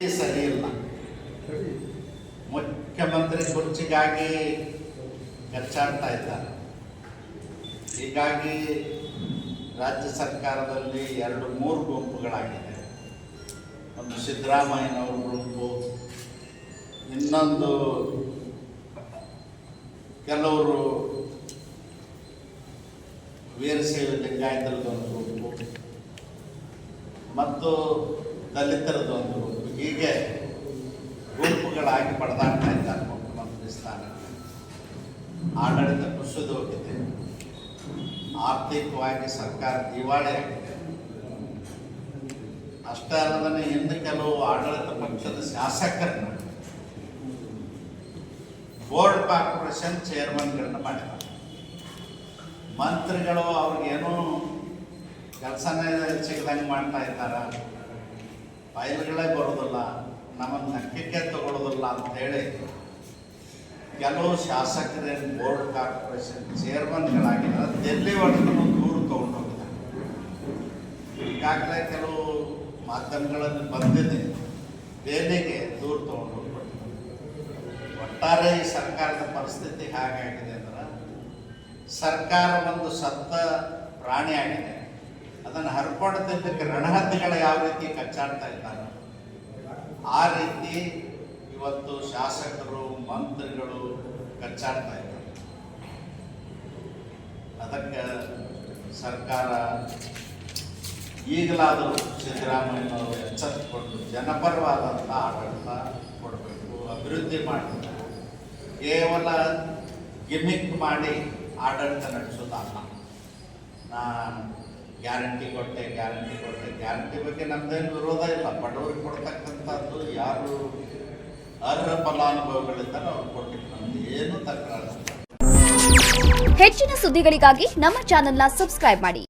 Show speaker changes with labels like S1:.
S1: ಸರಿ ಇಲ್ಲ. ಮುಖ್ಯಮಂತ್ರಿ ಕುರ್ಚಿಗಾಗಿ ಕಚ್ಚಾಡ್ತಾ ಇದ್ದಾರೆ. ಹೀಗಾಗಿ ರಾಜ್ಯ ಸರ್ಕಾರದಲ್ಲಿ ಎರಡು ಮೂರು ಗುಂಪುಗಳಾಗಿದೆ. ಒಂದು ಸಿದ್ದರಾಮಯ್ಯನವ್ರ ಗುಂಪು, ಇನ್ನೊಂದು ಕೆಲವರು ವೀರಶೈವ ಲಿಂಗಾಯತರದೊಂದು ಗುಂಪು, ಮತ್ತು ದಲಿತರದೊಂದು ಗುಂಪು. ಹೀಗೆ ಗುಂಪುಗಳಾಗಿ ಪಡೆದಾಡ್ತಾ ಇದ್ದಾರೆ ಮುಖ್ಯಮಂತ್ರಿ ಸ್ಥಾನ ಆಡಳಿತ ಕುಸಿದು ಹೋಗಿದೆ. ಆರ್ಥಿಕವಾಗಿ ಸರ್ಕಾರ ದಿವಾಳಿ ಆಗಿದೆ. ಅಷ್ಟೇ ಅಲ್ಲದೇ ಇನ್ನು ಕೆಲವು ಆಡಳಿತ ಪಕ್ಷದ ಶಾಸಕರನ್ನ ಬೋರ್ಡ್ ಕಾರ್ಪೊರೇಷನ್ ಚೇರ್ಮನ್ಗಳನ್ನ ಮಾಡಿದ್ದಾರೆ. ಮಂತ್ರಿಗಳು ಅವ್ರಿಗೇನೋ ಕೆಲಸನೇ ಸಿಗದಂಗೆ ಮಾಡ್ತಾ ಇದ್ದಾರೆ? ಫೈಲ್ಗಳೇ ಬರೋದಿಲ್ಲ ನಮ್ಮನ್ನು ನಕ್ಕಿಕೆ ತಗೊಳ್ಳೋದಿಲ್ಲ ಅಂತೇಳಿ ಕೆಲವು ಶಾಸಕರೇನು ಬೋರ್ಡ್ ಕಾರ್ಪೊರೇಷನ್ ಚೇರ್ಮನ್ಗಳಾಗಿದ್ದಾರೆ ಒಳಗೂ ದೂರು ತಗೊಂಡು ಹೋಗಿದ್ದಾರೆ ಈಗಾಗಲೇ ಕೆಲವು ಮಾಧ್ಯಮಗಳಲ್ಲಿ ಬಂದಿದೆ ಬೇಲಿಗೆ ದೂರು ತಗೊಂಡು ಹೋಗ್ಬಿಟ್ಟು ಒಟ್ಟಾರೆ ಈ ಸರ್ಕಾರದ ಪರಿಸ್ಥಿತಿ ಹೇಗಾಗಿದೆ ಅಂದ್ರೆ ಸರ್ಕಾರ ಒಂದು ಸತ್ತ ಪ್ರಾಣಿ ಆಗಿದೆ ಅದನ್ನು ಹರ್ಕೊಂಡು ತಿನ್ನಕ್ಕೆ ರಣಹದ್ದಿಗಳು ಯಾವ ರೀತಿ ಕಚ್ಚಾಡ್ತಾ ಇದ್ದಾರೆ ಆ ರೀತಿ ಇವತ್ತು ಶಾಸಕರು, ಮಂತ್ರಿಗಳು ಕಚ್ಚಾಡ್ತಾ ಇದ್ದಾರೆ. ಅದಕ್ಕೆ ಸರ್ಕಾರ ಈಗಲಾದರೂ ಸಿದ್ದರಾಮಯ್ಯನವರು ಎಚ್ಚೆತ್ತುಕೊಂಡು ಜನಪರವಾದಂಥ ಆಡಳಿತ ಕೊಡಬೇಕು, ಅಭಿವೃದ್ಧಿ ಮಾಡಬೇಕು ಕೇವಲ ಗಿಮಿಕ್ ಮಾಡಿ ಆಡಳಿತ ನಡೆಸೋದಲ್ಲ. ನಾ ಗ್ಯಾರಂಟಿ ಕೊಟ್ಟೆ ಗ್ಯಾರಂಟಿ ಕೊಟ್ಟೆ. ಗ್ಯಾರಂಟಿ ಬಗ್ಗೆ ನಮ್ದೇನು ವಿರೋಧ ಇಲ್ಲ. ಬಡವರಿಗೆ ಕೊಡ್ತಕ್ಕಂಥದ್ದು ಯಾರು ಅರ್ಹ ಫಲಾನುಭವಿಗಳಿದ್ದಾರೆ ಅವ್ರು ಕೊಟ್ಟಿದ್ದು ನಮ್ದು ಏನು ತಕರಾರು
S2: ಹೆಚ್ಚಿನ ಸುದ್ದಿಗಳಿಗಾಗಿ ನಮ್ಮ ಚಾನೆಲ್ನ ಸಬ್ಸ್ಕ್ರೈಬ್ ಮಾಡಿ.